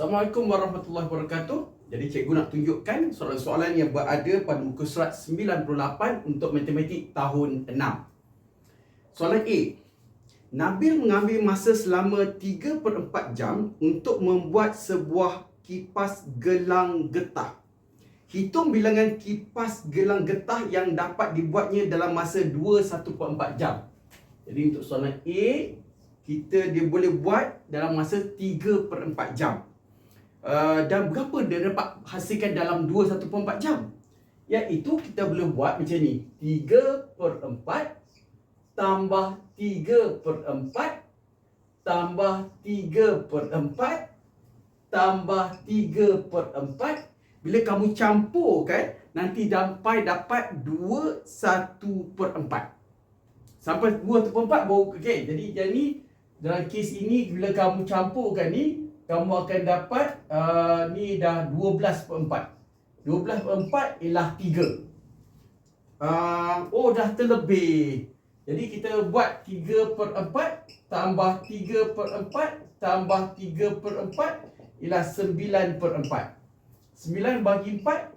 Assalamualaikum warahmatullahi wabarakatuh. Jadi cikgu nak tunjukkan soalan-soalan yang berada pada muka surat 98 untuk matematik tahun 6. Soalan A. Nabil mengambil masa selama 3 per 4 jam untuk membuat sebuah kipas gelang getah. Hitung bilangan kipas gelang getah yang dapat dibuatnya dalam masa 2 1 per 4 jam. Jadi untuk soalan A, kita dia boleh buat dalam masa 3 per 4 jam. Uh, dan berapa dia dapat hasilkan dalam 2 1 per 4 jam? Iaitu kita boleh buat macam ni. 3 per 4 tambah 3 per 4 tambah 3 per 4 tambah 3 per 4 bila kamu campurkan nanti sampai dapat 2 1 per 4 sampai 2 1 per 4 baru okey jadi jadi dalam kes ini bila kamu campurkan ni kamu akan dapat uh, ni dah 12 per 4. 12 per 4 ialah 3. Uh, oh dah terlebih. Jadi kita buat 3 per 4 tambah 3 per 4 tambah 3 per 4 ialah 9 per 4. 9 bagi 4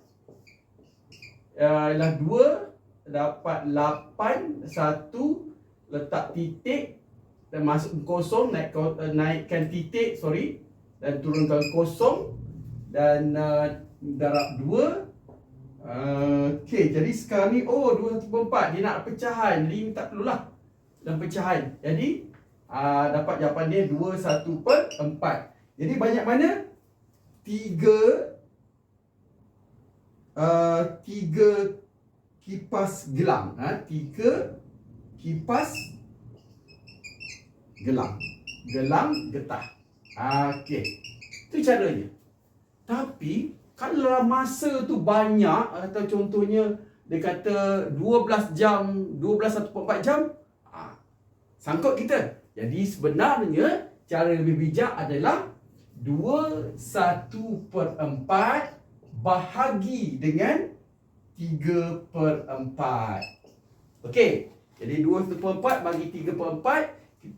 uh, ialah 2 dapat 8 1 letak titik dan masuk kosong naik naikkan titik sorry dan turunkan kosong dan uh, darab 2 uh, okey jadi sekarang ni oh 2 1 4 dia nak pecahan. Jadi tak perlulah dalam pecahan. Jadi uh, dapat jawapan dia 2 1 per 4 jadi banyak mana? 3 uh, 3 kipas gelang. Ha 3 kipas gelang. Gelang getah Okey. Itu caranya. Tapi kalau masa tu banyak atau contohnya dia kata 12 jam, 12 1/4 jam, ah sangkut kita. Jadi sebenarnya cara lebih bijak adalah 2 1 per 4 bahagi dengan 3 per 4. Okey. Jadi 2 1 per 4 bagi 3 per 4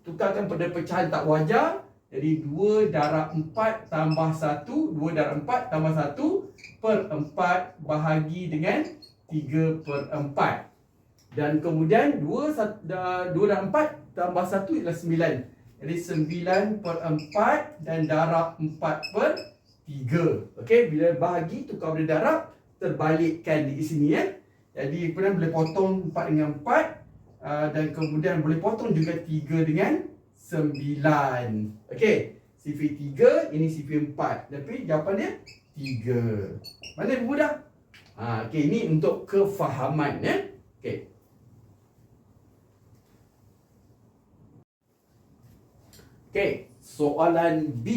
tukarkan pada pecahan tak wajar jadi 2 darab 4 tambah 1 2 darab 4 tambah 1 Per 4 bahagi dengan 3 per 4 Dan kemudian 2, 2 darab 4 tambah 1 ialah 9 Jadi 9 per 4 dan darab 4 per 3 Okey, bila bahagi tukar pada darab Terbalikkan di sini ya. Jadi kemudian boleh potong 4 dengan 4 uh, Dan kemudian boleh potong juga 3 dengan sembilan. Okey. CV tiga, ini CV empat. Tapi jawapan dia tiga. Mana lebih mudah? Ha, okey, ini untuk kefahaman. Ya? Okey. Okey, soalan B.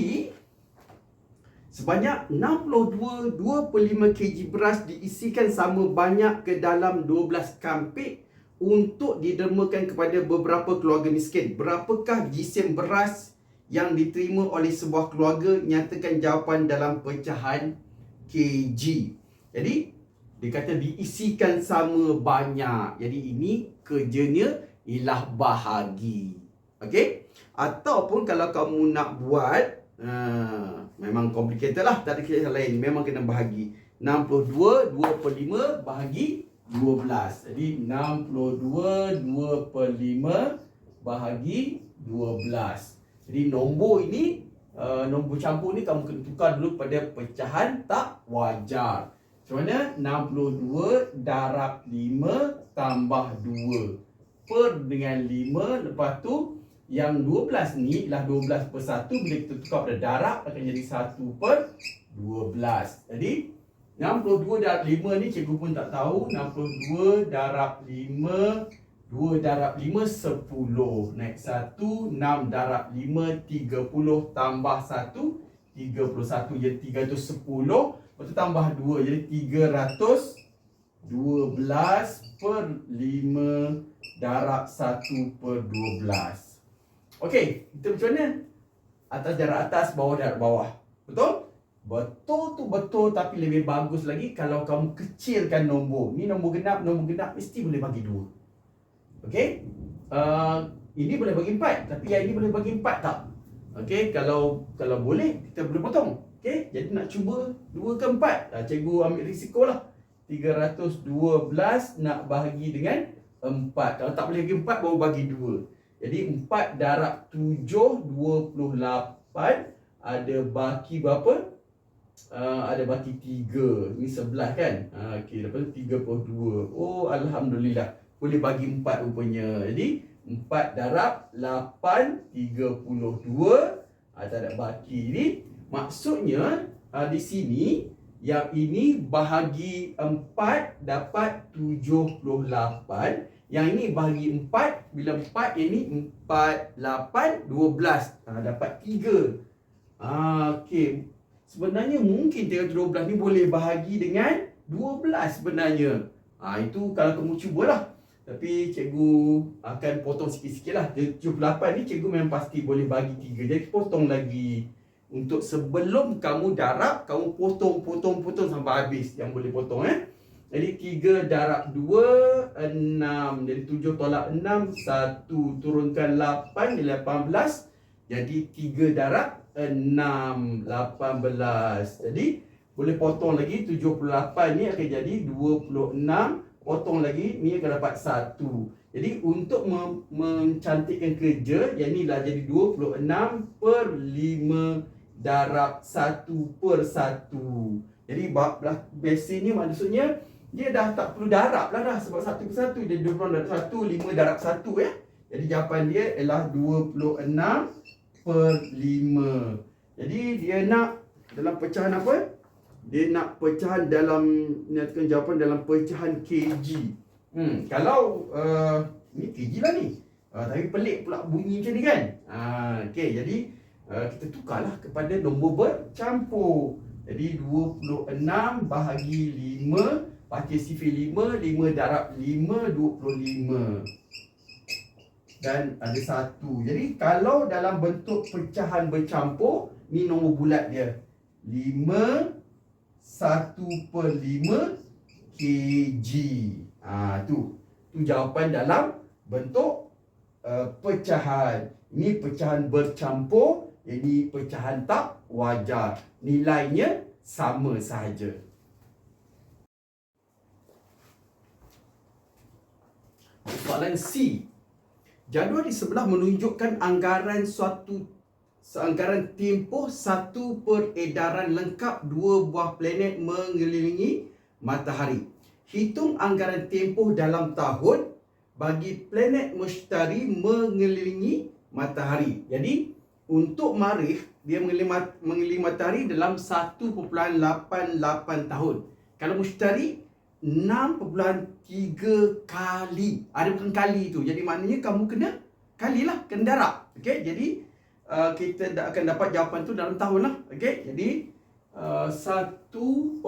Sebanyak 62 2.5 kg beras diisikan sama banyak ke dalam 12 kampik untuk didermakan kepada beberapa keluarga miskin. Berapakah jisim beras yang diterima oleh sebuah keluarga? Nyatakan jawapan dalam pecahan kg. Jadi, dia kata diisikan sama banyak. Jadi, ini kerjanya ialah bahagi. Okey? Ataupun kalau kamu nak buat, uh, memang complicated lah. Tak ada kisah lain. Memang kena bahagi. 62, 2 per 5 bahagi 12. Jadi 62 2 per 5 bahagi 12. Jadi nombor ini uh, nombor campur ni kamu kena tukar dulu pada pecahan tak wajar. Macam mana? 62 darab 5 tambah 2 per dengan 5 lepas tu yang 12 ni ialah 12 per 1 bila kita tukar pada darab akan jadi 1 per 12. Jadi 62 darab 5 ni cikgu pun tak tahu. 62 darab 5 2 darab 5 10 Naik 1 6 darab 5 30 tambah 1 31 Jadi 310 Lepas tu tambah 2 Jadi 300 12 per 5 darab 1 per 12 Okey, kita macam mana? Atas darab atas, bawah darab bawah. Betul? Betul tu betul tapi lebih bagus lagi kalau kamu kecilkan nombor. Ni nombor genap, nombor genap mesti boleh bagi dua. Okey? Uh, ini boleh bagi empat tapi yang ini boleh bagi empat tak? Okey, kalau kalau boleh kita boleh potong. Okey, jadi nak cuba 2 ke 4? Ah, cikgu ambil risiko lah. 312 nak bahagi dengan 4. Kalau tak boleh bagi 4, baru bagi 2. Jadi 4 darab 7, 28. Ada baki berapa? Uh, ada baki 3. Ini 11 kan? Uh, Okey, lepas tu 32. Oh, Alhamdulillah. Boleh bagi 4 rupanya. Jadi 4 darab 8, 32. Ada ada baki ni. Maksudnya, uh, di sini yang ini bahagi 4 dapat 78 Yang ini bahagi 4 Bila 4 ini 4, 8, 12 ha, Dapat 3 ha, okay. Sebenarnya mungkin 312 ni boleh bahagi dengan 12 sebenarnya. Ha, Itu kalau kamu cubalah tapi cikgu akan potong sikit-sikit lah. 78 ni cikgu memang pasti boleh bagi 3 Jadi potong lagi. Untuk sebelum kamu darab kamu potong potong potong sampai habis yang boleh potong eh. Jadi 3 darab 2 6 jadi 7 tolak 6 1 turunkan 8 jadi 18 jadi 3 darab 6 18 jadi boleh potong lagi 78 ni akan jadi 26 potong lagi ni akan dapat 1 jadi untuk mencantikkan kerja yang ni lah jadi 26 per 5 darab satu per satu. Jadi basic ni maksudnya dia dah tak perlu darab lah dah sebab satu per satu dia 20 darab satu, lima darab satu ya. Jadi jawapan dia ialah 26 per 5. Jadi dia nak dalam pecahan apa? Dia nak pecahan dalam nyatakan jawapan dalam pecahan kg. Hmm, kalau uh, ni kg lah ni. Uh, tapi pelik pula bunyi macam ni kan? Uh, okay, jadi uh, kita tukarlah kepada nombor bercampur. Jadi 26 bahagi 5 pakai sifir 5, 5 darab 5, 25. Dan ada satu. Jadi kalau dalam bentuk pecahan bercampur, ni nombor bulat dia. 5, 1 per 5 kg. Ha, tu. Tu jawapan dalam bentuk uh, pecahan. Ini pecahan bercampur jadi pecahan tak wajar. Nilainya sama sahaja. Soalan C. Jadual di sebelah menunjukkan anggaran suatu anggaran tempoh satu peredaran lengkap dua buah planet mengelilingi matahari. Hitung anggaran tempoh dalam tahun bagi planet Mushtari mengelilingi matahari. Jadi untuk Marikh dia mengelilingi matahari dalam 1.88 tahun. Kalau Mushtari 6.3 kali. Ada bukan kali tu. Jadi maknanya kamu kena kalilah, darab. Okey, jadi uh, kita akan dapat jawapan tu dalam tahun lah. Okey, jadi uh, 1.88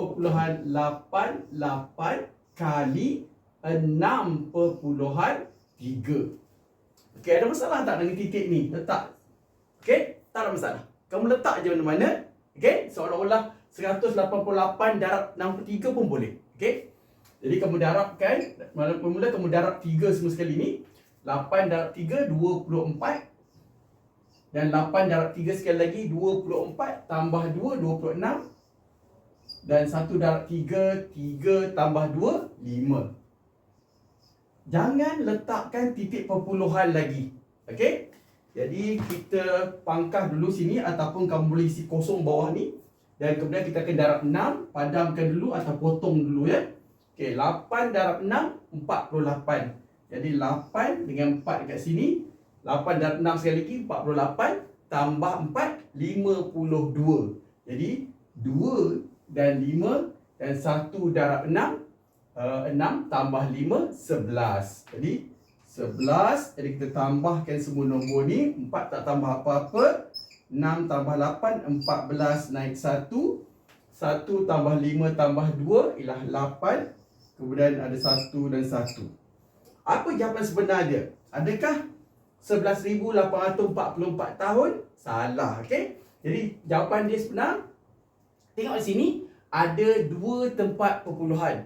kali 6.3. Okey, ada masalah tak dengan titik ni? Letak Okey, tak ada masalah. Kamu letak je mana-mana. Okey, seolah-olah 188 darab 63 pun boleh. Okey. Jadi kamu darabkan, mula-mula kamu darab 3 semua sekali ni. 8 darab 3 24 dan 8 darab 3 sekali lagi 24 tambah 2 26 dan 1 darab 3 3 tambah 2 5. Jangan letakkan titik perpuluhan lagi. Okey? Jadi kita pangkah dulu sini ataupun kamu boleh isi kosong bawah ni dan kemudian kita akan darab 6 padamkan dulu atau potong dulu ya. Okey, 8 darab 6 48. Jadi 8 dengan 4 dekat sini 8 darab 6 sekali lagi 48 tambah 4 52. Jadi 2 dan 5 dan 1 darab 6 uh, 6 tambah 5 11. Jadi 11 Jadi kita tambahkan semua nombor ni 4 tak tambah apa-apa 6 tambah 8 14 naik 1 1 tambah 5 tambah 2 Ialah 8 Kemudian ada 1 dan 1 Apa jawapan sebenar dia? Adakah 11,844 tahun? Salah, okey? Jadi jawapan dia sebenar Tengok di sini Ada dua tempat perpuluhan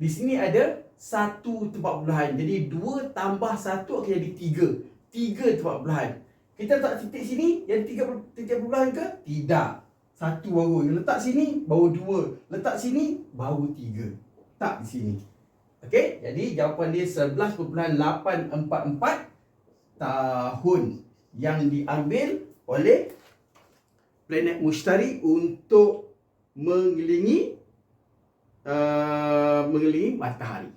Di sini ada satu tempat perpuluhan. Jadi dua tambah satu akan jadi tiga. Tiga tempat perpuluhan. Kita letak titik sini yang tiga titik perpuluhan ke? Tidak. satu baru. Letak sini, baru dua. Letak sini, baru tiga. Tak di sini. Okey, jadi jawapan dia 11.844 tahun yang diambil oleh planet Mushtari untuk mengelilingi uh, mengelilingi matahari.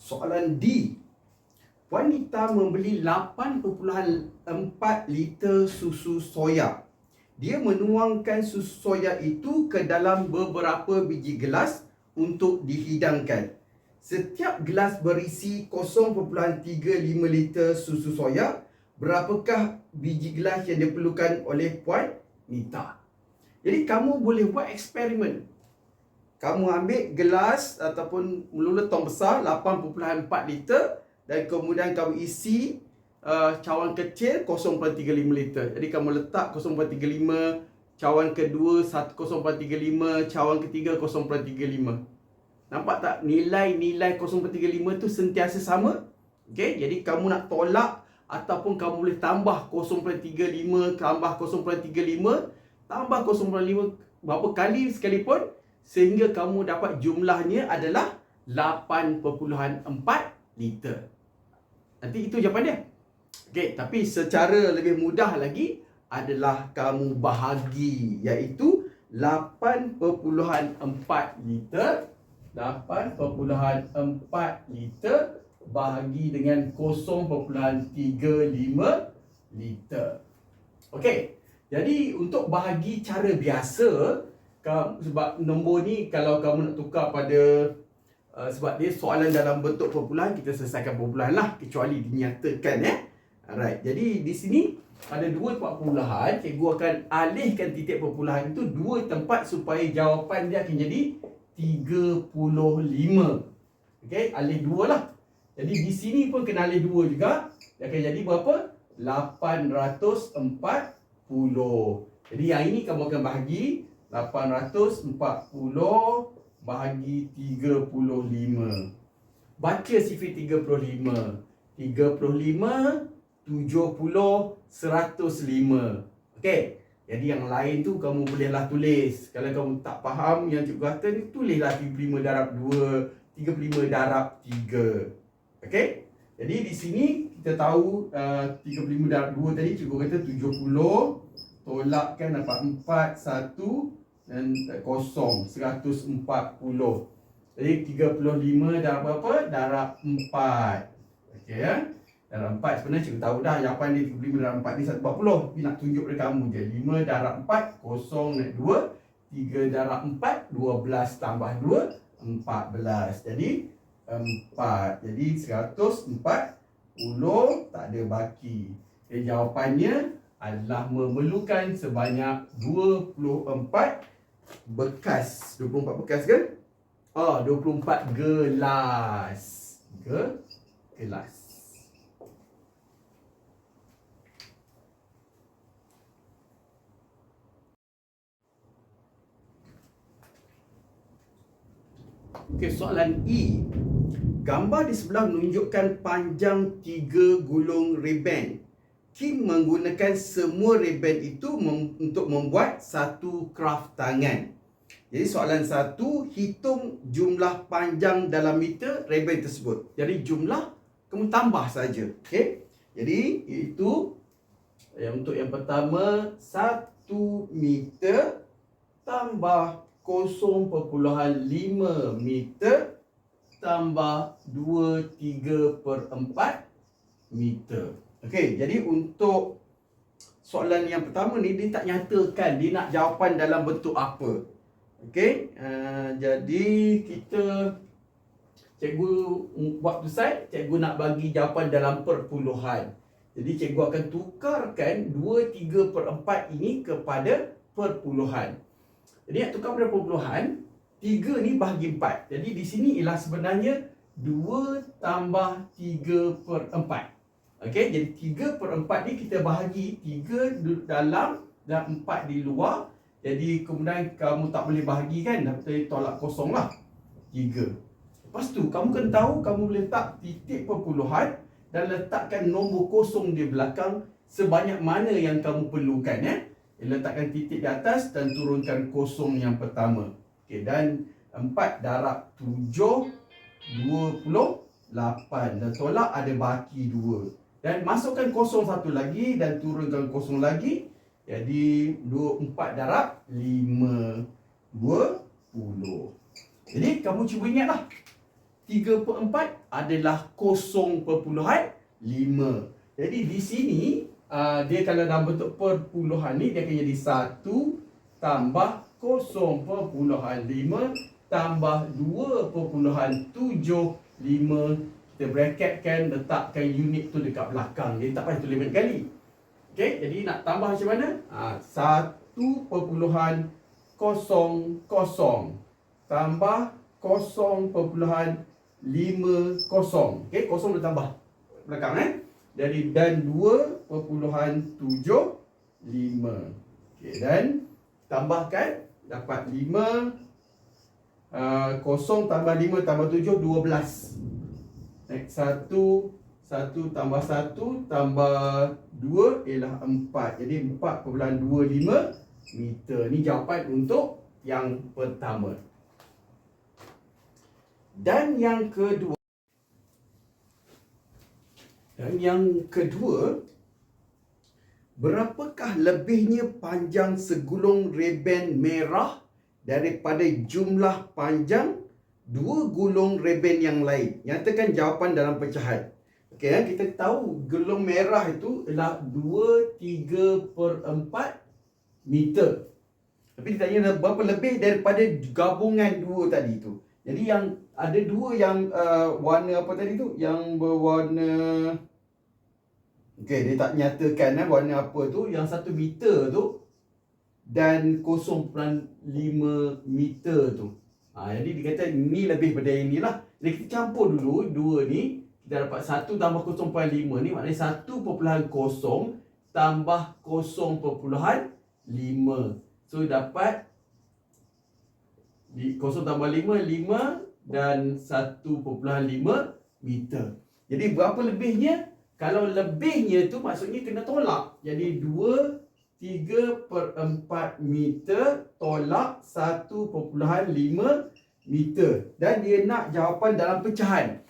Soalan D. Wanita membeli 8.4 liter susu soya. Dia menuangkan susu soya itu ke dalam beberapa biji gelas untuk dihidangkan. Setiap gelas berisi 0.35 liter susu soya. Berapakah biji gelas yang diperlukan oleh Puan Nita? Jadi kamu boleh buat eksperimen kamu ambil gelas ataupun melula tong besar 8.4 liter dan kemudian kamu isi uh, cawan kecil 0.35 liter. Jadi kamu letak 0.35, cawan kedua 0.35, cawan ketiga 0.35. Nampak tak nilai-nilai 0.35 tu sentiasa sama? Okey, jadi kamu nak tolak ataupun kamu boleh tambah 0.35 tambah 0.35 tambah 0.5 berapa kali sekalipun sehingga kamu dapat jumlahnya adalah 8.4 liter. Nanti itu jawapan dia. Okey, tapi secara lebih mudah lagi adalah kamu bahagi iaitu 8.4 liter 8.4 liter bahagi dengan 0.35 liter. Okey. Jadi untuk bahagi cara biasa sebab nombor ni kalau kamu nak tukar pada uh, sebab dia soalan dalam bentuk perpuluhan kita selesaikan perpuluhan lah kecuali dinyatakan ya. Alright. Jadi di sini ada dua perpuluhan, cikgu akan alihkan titik perpuluhan itu dua tempat supaya jawapan dia akan jadi 35. Okey, alih dua lah. Jadi di sini pun kena alih dua juga. Dia akan jadi berapa? 840. Jadi yang ini kamu akan bahagi 840 bahagi 35. Baca sifir 35. 35, 70, 105. Okey. Jadi yang lain tu kamu bolehlah tulis. Kalau kamu tak faham yang cikgu kata ni, tulislah 35 darab 2, 35 darab 3. Okey. Jadi di sini kita tahu uh, 35 darab 2 tadi cikgu kata 70. Tolakkan dapat 4, 1, dan kosong 140 jadi 35 darab berapa? darab 4 okey ya? Darab 4 sebenarnya cikgu tahu dah jawapan dia 35 darab 4 ni 140 tapi nak tunjuk dekat kamu je. 5 darab 4 kosong naik 2 3 darab 4 12 tambah 2 14 jadi 4 jadi 140 tak ada baki. Jadi jawapannya adalah memerlukan sebanyak 24 bekas 24 bekas ke? Oh, 24 gelas. Ge gelas. Okey, soalan E. Gambar di sebelah menunjukkan panjang tiga gulung ribbon. Kim menggunakan semua ribbon itu mem- untuk membuat satu kraft tangan. Jadi soalan satu, hitung jumlah panjang dalam meter ribbon tersebut. Jadi jumlah kamu tambah saja. Okey. Jadi itu yang untuk yang pertama satu meter tambah 0.5 meter tambah 2 3 per 4 meter. Okey, jadi untuk soalan yang pertama ni dia tak nyatakan dia nak jawapan dalam bentuk apa. Okey, uh, jadi kita cikgu buat pusat, cikgu nak bagi jawapan dalam perpuluhan. Jadi cikgu akan tukarkan 2 3 per 4 ini kepada perpuluhan. Jadi nak tukar pada perpuluhan, 3 ni bahagi 4. Jadi di sini ialah sebenarnya 2 tambah 3 per 4. Okey, jadi 3 per 4 ni kita bahagi 3 dalam dan 4 di luar. Jadi kemudian kamu tak boleh bahagi kan, tapi tolak kosong lah. 3. Lepas tu kamu kena tahu kamu letak titik perpuluhan dan letakkan nombor kosong di belakang sebanyak mana yang kamu perlukan ya. Letakkan titik di atas dan turunkan kosong yang pertama. Okey dan 4 darab 7 28 dan tolak ada baki 2. Dan masukkan kosong satu lagi dan turunkan kosong lagi. Jadi 24 darab 5 20. Jadi kamu cuba ingatlah. 3 per 4 adalah 0.5 Jadi di sini uh, Dia kalau dalam bentuk perpuluhan ni Dia akan jadi 1 Tambah 0.5 Tambah 2.75 Kita bracketkan Letakkan unit tu dekat belakang. Jadi tak payah tulis banyak kali Okay, jadi nak tambah macam mana? Ha, 1.00 Tambah 0.50 okey kosong dah tambah belakang eh? Jadi dan 2.75 okey dan tambahkan dapat 5 uh, kosong tambah 5 tambah 7 12 Next, satu satu tambah satu tambah dua ialah empat jadi 4.25 meter ni jawapan untuk yang pertama dan yang kedua Dan yang kedua Berapakah lebihnya panjang segulung reben merah daripada jumlah panjang dua gulung reben yang lain? Nyatakan jawapan dalam pecahan. Okey, ya, kita tahu gulung merah itu adalah 2, 3 per 4 meter. Tapi ditanya berapa lebih daripada gabungan dua tadi itu. Jadi yang ada dua yang uh, warna apa tadi tu? Yang berwarna Okey, dia tak nyatakan eh, warna apa tu. Yang satu meter tu dan 0.5 meter tu. Ha, jadi dia kata ni lebih pada yang ni lah. Jadi kita campur dulu dua ni. Kita dapat 1 tambah 0.5 ni maknanya 1.0 tambah 0.5. So dapat 0 tambah 5, 5 dan 1.5 meter. Jadi berapa lebihnya? Kalau lebihnya tu maksudnya kena tolak. Jadi 2, 3 per 4 meter tolak 1.5 meter. Dan dia nak jawapan dalam pecahan.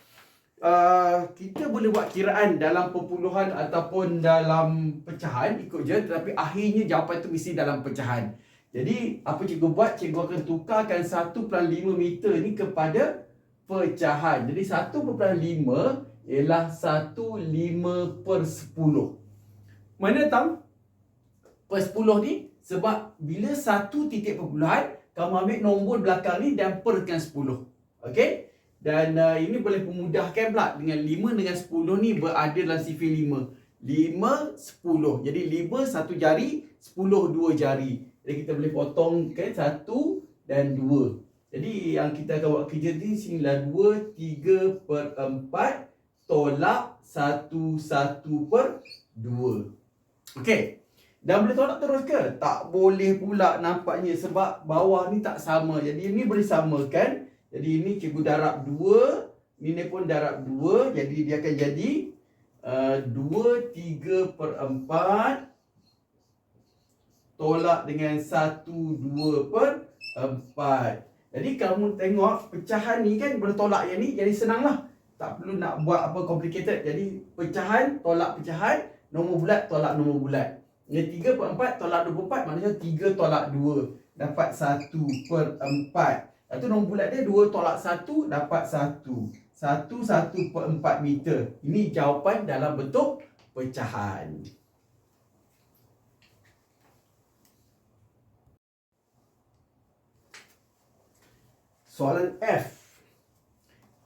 Uh, kita boleh buat kiraan dalam perpuluhan ataupun dalam pecahan ikut je tetapi akhirnya jawapan tu mesti dalam pecahan. Jadi apa cikgu buat? Cikgu akan tukarkan 1.5 meter ni kepada pecahan. Jadi 1.5 ialah 1.5 per 10. Mana tahu? Per 10 ni sebab bila satu titik perpuluhan, kamu ambil nombor belakang ni dan perkan 10. Okey? Dan uh, ini boleh memudahkan pula dengan 5 dengan 10 ni berada dalam sifir 5. 5, 10. Jadi 5 satu jari, 10 dua jari. Jadi kita boleh potong kan satu dan dua. Jadi yang kita akan buat kerja ni sinilah dua, tiga per empat tolak satu, satu per dua. Okey. Dan boleh tolak terus ke? Tak boleh pula nampaknya sebab bawah ni tak sama. Jadi ini boleh samakan. Jadi ini cikgu darab dua. Ini pun darab dua. Jadi dia akan jadi uh, dua, tiga per empat tolak dengan 1 2 per 4. Jadi kamu tengok pecahan ni kan boleh tolak yang ni jadi senanglah. Tak perlu nak buat apa complicated. Jadi pecahan tolak pecahan, nombor bulat tolak nombor bulat. Yang 3 per 4 tolak 24 maknanya 3 tolak 2 dapat 1 per 4. Lepas nombor bulat dia 2 tolak 1 dapat 1. 1 1 per 4 meter. Ini jawapan dalam bentuk pecahan. Soalan F.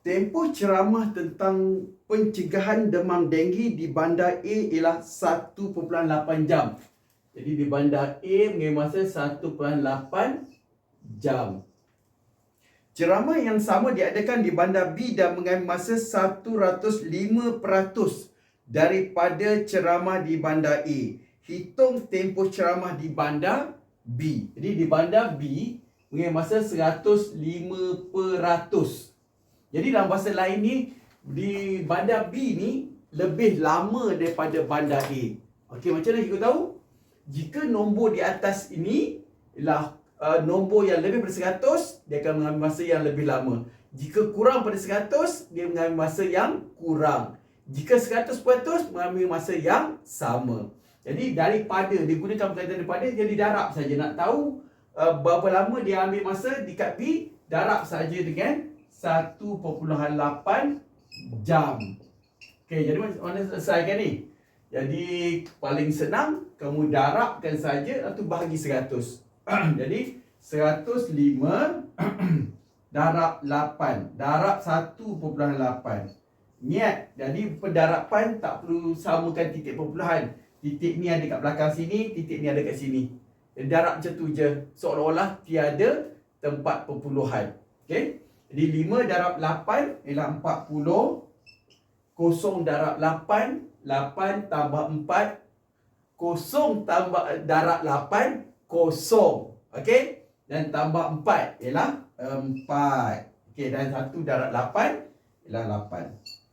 Tempoh ceramah tentang pencegahan demam denggi di bandar A ialah 1.8 jam. Jadi di bandar A mengambil masa 1.8 jam. Ceramah yang sama diadakan di bandar B dan mengambil masa 105% daripada ceramah di bandar A. Hitung tempoh ceramah di bandar B. Jadi di bandar B, mengambil masa 105%. Jadi dalam bahasa lain ni di bandar B ni lebih lama daripada bandar A. Okey, macam mana cikgu tahu? Jika nombor di atas ini ialah uh, nombor yang lebih daripada 100, dia akan mengambil masa yang lebih lama. Jika kurang pada 100, dia mengambil masa yang kurang. Jika 100%, mengambil masa yang sama. Jadi daripada, digunakan perkataan daripada, jadi darab saja. Nak tahu uh, berapa lama dia ambil masa di kat B, darab saja dengan 1.8 jam. Okey, jadi mana selesaikan ni? Jadi paling senang kamu darabkan saja atau bahagi 100. jadi 105 darab 8. Darab 1.8. Niat. Jadi pendarapan tak perlu samakan titik perpuluhan. Titik ni ada kat belakang sini, titik ni ada kat sini. Darab macam tu je. Seolah-olah tiada tempat perpuluhan. Okey? Jadi 5 darab 8 ialah 40 kosong darab 8 8 tambah 4 kosong tambah darab 8 kosong. Okey? Dan tambah 4 ialah 4 okey dan 1 darab 8 ialah 8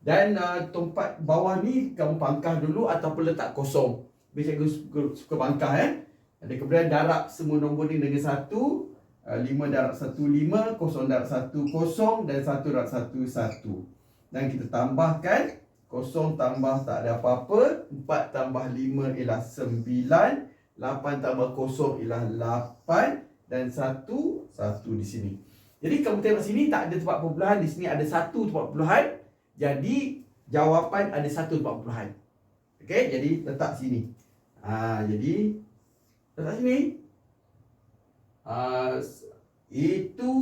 dan uh, tempat bawah ni kamu pangkah dulu ataupun letak kosong. Biasa aku suka, suka pangkah eh? Dan kemudian darab semua nombor ni dengan 1 5 darab 1 5 kosong darab 1 kosong dan 1 darab 1 1 dan kita tambahkan kosong tambah tak ada apa-apa 4 tambah 5 ialah 9 8 tambah kosong ialah 8 dan 1 1 di sini jadi kamu tengok sini tak ada tempat perpuluhan di sini ada satu tempat perpuluhan jadi jawapan ada satu tempat perpuluhan okey jadi letak sini ha jadi letak sini ha, itu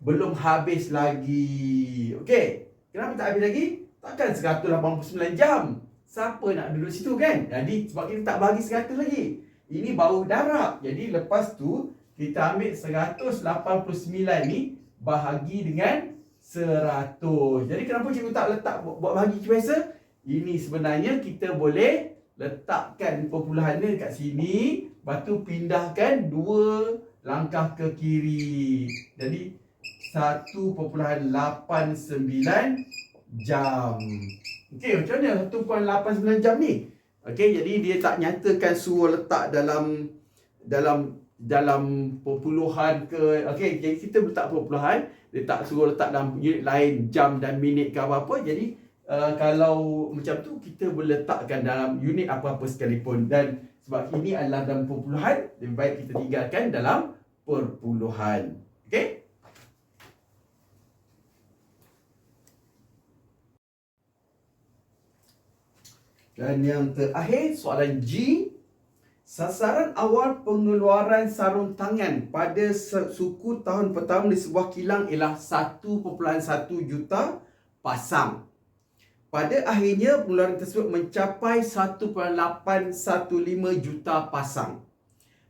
belum habis lagi okey Kenapa tak habis lagi? Takkan 189 jam. Siapa nak duduk situ kan? Jadi sebab kita tak bagi 100 lagi. Ini baru darab. Jadi lepas tu kita ambil 189 ni bahagi dengan 100. Jadi kenapa cikgu tak letak buat bahagi biasa? Ini sebenarnya kita boleh letakkan perpuluhannya dekat sini. Lepas tu pindahkan dua langkah ke kiri. Jadi 1.89 jam. Okey, macam mana 1.89 jam ni? Okey, jadi dia tak nyatakan suruh letak dalam dalam dalam perpuluhan ke okey jadi kita letak perpuluhan dia tak suruh letak dalam unit lain jam dan minit ke apa-apa jadi uh, kalau macam tu kita boleh letakkan dalam unit apa-apa sekalipun. Dan sebab ini adalah dalam perpuluhan lebih baik kita tinggalkan dalam perpuluhan. Okey Dan yang terakhir soalan G Sasaran awal pengeluaran sarung tangan pada suku tahun pertama di sebuah kilang ialah 1.1 juta pasang. Pada akhirnya pengeluaran tersebut mencapai 1.815 juta pasang.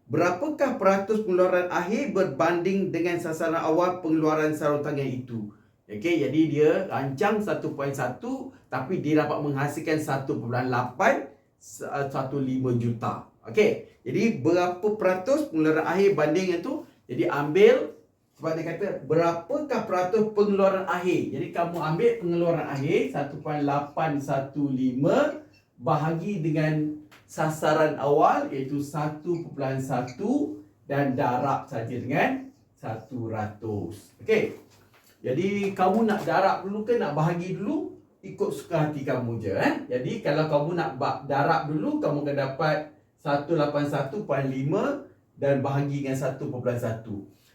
Berapakah peratus pengeluaran akhir berbanding dengan sasaran awal pengeluaran sarung tangan itu? Okey, jadi dia rancang 1.1 tapi dia dapat menghasilkan 1.8 1.5 juta. Okey, jadi berapa peratus pengeluaran akhir banding itu? Jadi ambil sebab dia kata berapakah peratus pengeluaran akhir. Jadi kamu ambil pengeluaran akhir 1.815 bahagi dengan sasaran awal iaitu 1.1 dan darab saja dengan 100. Okey. Jadi kamu nak darab dulu ke nak bahagi dulu ikut suka hati kamu je eh. Jadi kalau kamu nak darab dulu kamu akan dapat 181.5 dan bahagi dengan 1.1.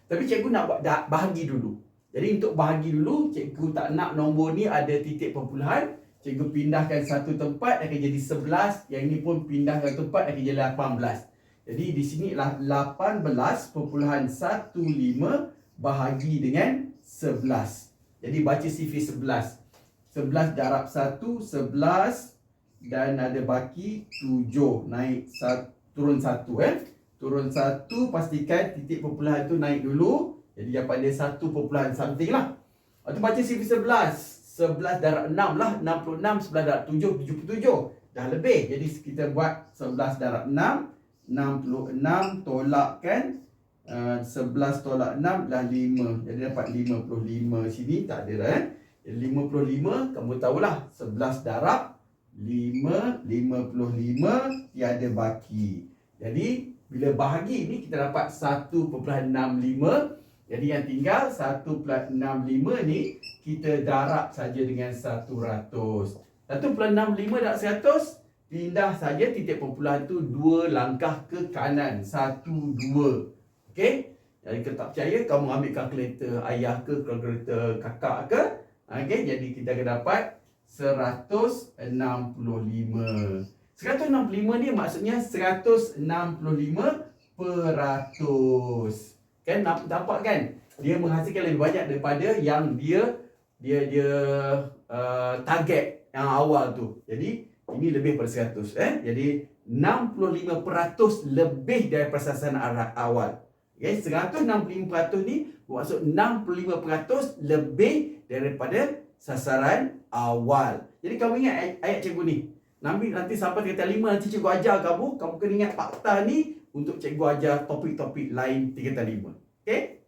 Tapi cikgu nak buat bahagi dulu. Jadi untuk bahagi dulu cikgu tak nak nombor ni ada titik perpuluhan. Cikgu pindahkan satu tempat akan jadi 11, yang ini pun pindahkan tempat akan jadi 18. Jadi di sini lah 18.15 bahagi dengan 11. Jadi baca CV 11. 11 darab 1, 11 dan ada baki 7. Naik sat, turun 1 eh. Turun 1 pastikan titik perpuluhan tu naik dulu. Jadi dia 1 perpuluhan something lah. Lepas tu baca CV 11. 11 darab 6 lah. 66, 11 darab 7, 77. Dah lebih. Jadi kita buat 11 darab 6. 66 tolakkan uh, 11 tolak 6 adalah 5. Jadi dapat 55 sini. Tak ada dah eh. Jadi 55 kamu tahulah 11 darab 5, 55 tiada baki. Jadi bila bahagi ni kita dapat 1.65 jadi yang tinggal 1.65 ni kita darab saja dengan 100. 1.65 darab 100 pindah saja titik perpuluhan tu dua langkah ke kanan. 1 2. Okey? Jadi kalau tak percaya kamu ambil kalkulator ayah ke kalkulator kakak ke. Okey, jadi kita akan dapat 165. 165 ni maksudnya 165 peratus. Kan dapat kan? Dia menghasilkan lebih banyak daripada yang dia dia dia uh, target yang awal tu. Jadi ini lebih daripada 100 eh. Jadi 65% lebih daripada sasaran awal. Okay, 165% ni bermaksud 65% lebih daripada sasaran awal. Jadi kamu ingat ayat, ayat cikgu ni. Nanti nanti sampai kata lima nanti cikgu ajar kamu, kamu kena ingat fakta ni untuk cikgu ajar topik-topik lain tingkatan lima. Okay?